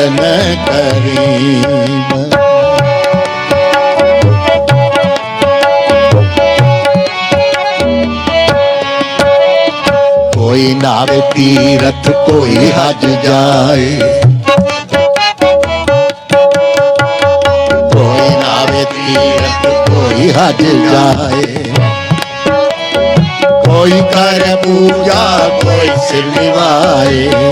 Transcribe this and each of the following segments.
चरण करीब। कोई नाव तीरथ, कोई हज जाए। कोई नाव तीरथ, कोई हज जाए। कोई कर पूजा, कोई सिलवाए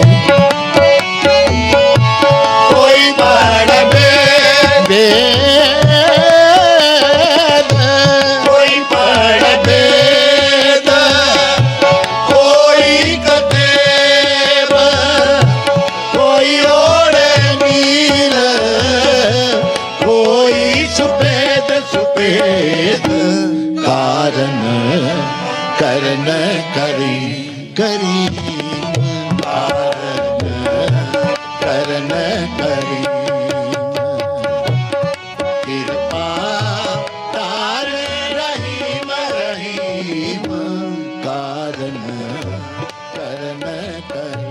सुपेद कारण करण करी करी कारण करण करी कृपा तार रहीम रहीम कारण करण करी